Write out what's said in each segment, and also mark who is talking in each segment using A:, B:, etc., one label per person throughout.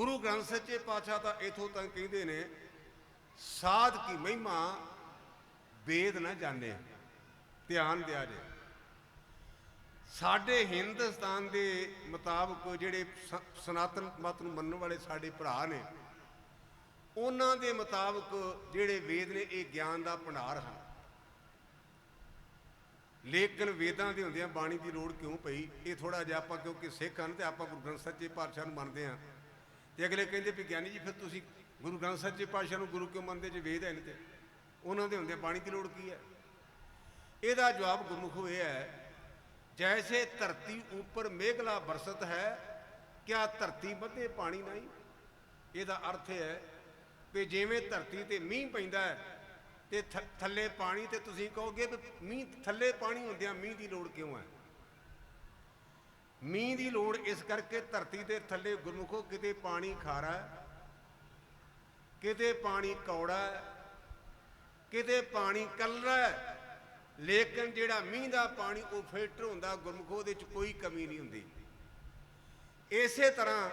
A: ਗੁਰੂ ਗ੍ਰੰਥ ਸੱਚੇ ਪਾਤਸ਼ਾਹ ਤਾਂ ਇਥੋਂ ਤੱਕ ਕਹਿੰਦੇ ਨੇ, ਸਾਧ ਕੀ ਮਹਿਮਾ, ਵੇਦ ਨਾ ਜਾਣਿਆ ਧਿਆਨ ਦਿਆ ਜੇ। ਸਾਡੇ ਹਿੰਦੁਸਤਾਨ ਦੇ ਮੁਤਾਬਕ ਜਿਹੜੇ ਸ- ਸਨਾਤਨ ਮਤ ਨੂੰ ਮੰਨਣ ਵਾਲੇ ਸਾਡੇ ਭਰਾ ਨੇ, ਉਹਨਾਂ ਦੇ ਮੁਤਾਬਕ ਜਿਹੜੇ ਵੇਦ ਨੇ, ਇਹ ਗਿਆਨ ਦਾ ਭੰਡਾਰ ਹਨ। ਲੇਕਿਨ ਵੇਦਾਂ ਦੇ ਹੁੰਦਿਆਂ ਬਾਣੀ ਦੀ ਲੋੜ ਕਿਉਂ ਪਈ? ਇਹ ਥੋੜਾ ਜਿਹਾ ਆਪਾਂ ਕਿਉਂਕਿ ਸਿੱਖ ਹਨ ਤੇ ਆਪਾਂ ਗੁਰੂ ਗ੍ਰੰਥ ਸੱਚੇ ਪਾਤਸ਼ਾਹ ਨੂੰ ਮੰਨਦੇ ਹਾਂ। ਤੇ ਅਗਲੇ ਕਹਿੰਦੇ ਵੀ ਗਿਆਨੀ ਜੀ, ਫਿਰ ਤੁਸੀਂ ਗੁਰੂ ਗ੍ਰੰਥ ਸਾਹਿਬ ਜੀ ਪਾਤਸ਼ਾਹ ਨੂੰ ਗੁਰੂ ਕਿਉਂ ਮੰਨਦੇ ਜੇ? ਵੇਦ ਹੈ ਨਹੀਂ ਤੇ। ਉਹਨਾਂ ਦੇ ਹੁੰਦੇ ਬਾਣੀ ਦੀ ਲੋੜ ਕੀ ਹੈ? ਇਹਦਾ ਜਵਾਬ ਗੁਰਮੁਖ ਇਹ ਹੈ, ਜੈਸੇ ਧਰਤੀ ਉੱਪਰ ਮੇਘਲਾ ਬਰਸਤ ਹੈ, ਕਿਆ ਧਰਤੀ ਮੱਧੇ ਪਾਣੀ ਨਹੀਂ? ਇਹਦਾ ਅਰਥ ਹੈ ਕਿ ਜਿਵੇਂ ਧਰਤੀ ਤੇ ਮੀਂਹ ਪੈਂਦਾ ਹੈ ਤੇ ਥ- ਥੱਲੇ ਪਾਣੀ ਤੇ ਤੁਸੀਂ ਕਹੋਗੇ ਵੀ ਮੀਂਹ ਥੱਲੇ ਪਾਣੀ ਹੁੰਦਿਆਂ ਮੀਂਹ ਦੀ ਲੋੜ ਕਿਉਂ ਹੈ? ਮੀਂਹ ਦੀ ਲੋੜ ਇਸ ਕਰਕੇ ਧਰਤੀ ਦੇ ਥੱਲੇ ਗੁਰਮੁਖੋ ਕਿਤੇ ਪਾਣੀ ਖਾਰਾ, ਕਿਤੇ ਪਾਣੀ ਕੌੜਾ, ਕਿਤੇ ਪਾਣੀ ਕੱਲਰਾ। ਲੇਕਿਨ ਜਿਹੜਾ ਮੀਂਹ ਦਾ ਪਾਣੀ ਉਹ ਫਿਲਟਰ ਹੁੰਦਾ ਗੁਰਮੁਖੋ ਉਹਦੇ ਚ ਕੋਈ ਕਮੀ ਨਹੀਂ ਹੁੰਦੀ। ਇਸੇ ਤਰ੍ਹਾਂ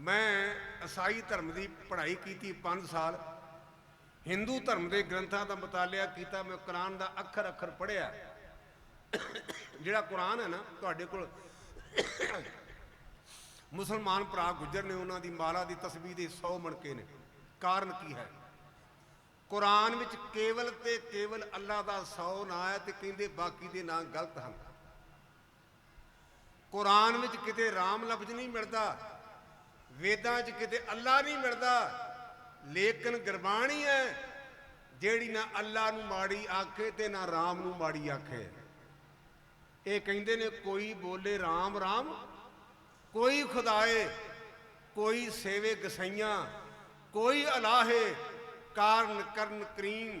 A: ਮੈਂ ਈਸਾਈ ਧਰਮ ਦੀ ਪੜ੍ਹਾਈ ਕੀਤੀ 5 ਸਾਲ। ਹਿੰਦੂ ਧਰਮ ਦੇ ਗ੍ਰੰਥਾਂ ਦਾ ਮਤਾਲਿਆ ਕੀਤਾ, ਮੈਂ ਕੁਰਾਨ ਦਾ ਅੱਖਰ ਅੱਖਰ ਪੜ੍ਹਿਆ। ਜਿਹੜਾ ਕੁਰਾਨ ਹੈ ਨਾ, ਤੁਹਾਡੇ ਕੋਲ ਮੁਸਲਮਾਨ ਭਰਾ ਗੁੱਜਰ ਨੇ ਉਹਨਾਂ ਦੀ ਮਾਲਾ ਦੀ ਤਸਬੀਹ ਦੇ 100 ਮਣਕੇ ਨੇ। ਕਾਰਨ ਕੀ ਹੈ? ਕੁਰਾਨ ਵਿੱਚ ਕੇਵਲ ਤੇ ਕੇਵਲ ਅੱਲਾ ਦਾ 100 ਨਾਂ ਹੈ ਤੇ ਕਹਿੰਦੇ ਬਾਕੀ ਦੇ ਨਾਂ ਗਲਤ ਹਨ। ਕੁਰਾਨ ਵਿੱਚ ਕਿਤੇ ਰਾਮ ਲਫ਼ਜ਼ ਨਹੀਂ ਮਿਲਦਾ, ਵੇਦਾਂ 'ਚ ਕਿਤੇ ਅੱਲਾ ਨਹੀਂ ਮਿਲਦਾ, ਲੇਕਿਨ ਗੁਰਬਾਣੀ ਹੈ, ਜਿਹੜੀ ਨਾ ਅੱਲਾ ਨੂੰ ਮਾੜੀ ਆਖੇ ਤੇ ਨਾ ਰਾਮ ਨੂੰ ਮਾੜੀ ਆਖੇ। ਇਹ ਕਹਿੰਦੇ ਨੇ, ਕੋਈ ਬੋਲੇ ਰਾਮ ਰਾਮ, ਕੋਈ ਖੁਦਾਏ, ਕੋਈ ਸੇਵੇ ਗਸਈਆਂ, ਕੋਈ ਅਲਾਹੇ, ਕਾਰਨ ਕਰਨ ਕਰੀਮ,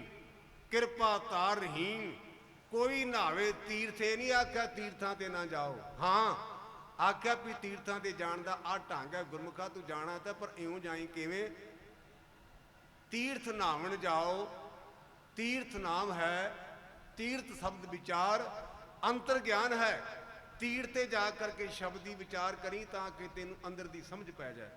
A: ਕਿਰਪਾ ਤਾਰ ਰਹੀਮ, ਕੋਈ ਨਾਵੇ ਤੀਰਥੇ, ਨਹੀਂ ਆਖਿਆ ਤੀਰਥਾਂ ਤੇ ਨਾ ਜਾਓ। ਹਾਂ, ਆਖਿਆ ਵੀ ਤੀਰਥਾਂ ਤੇ ਜਾਣ ਦਾ ਆ ਢੰਗ ਹੈ, ਗੁਰਮੁਖਾ ਤੂੰ ਜਾਣਾ ਤਾਂ, ਪਰ ਇਉਂ ਜਾਈ ਕਿਵੇਂ? ਤੀਰਥ ਨਾਵਣ ਜਾਓ, ਤੀਰਥ ਨਾਮ ਹੈ, ਤੀਰਥ ਸ਼ਬਦ ਵਿਚਾਰ ਅੰਤਰ ਗਿਆਨ ਹੈ। ਤੀਰ ਤੇ ਜਾ ਕਰਕੇ ਸ਼ਬਦੀ ਵਿਚਾਰ ਕਰੀ ਤਾਂ ਕਿ ਤੈਨੂੰ ਅੰਦਰ ਦੀ ਸਮਝ ਪੈ ਜਾਏ।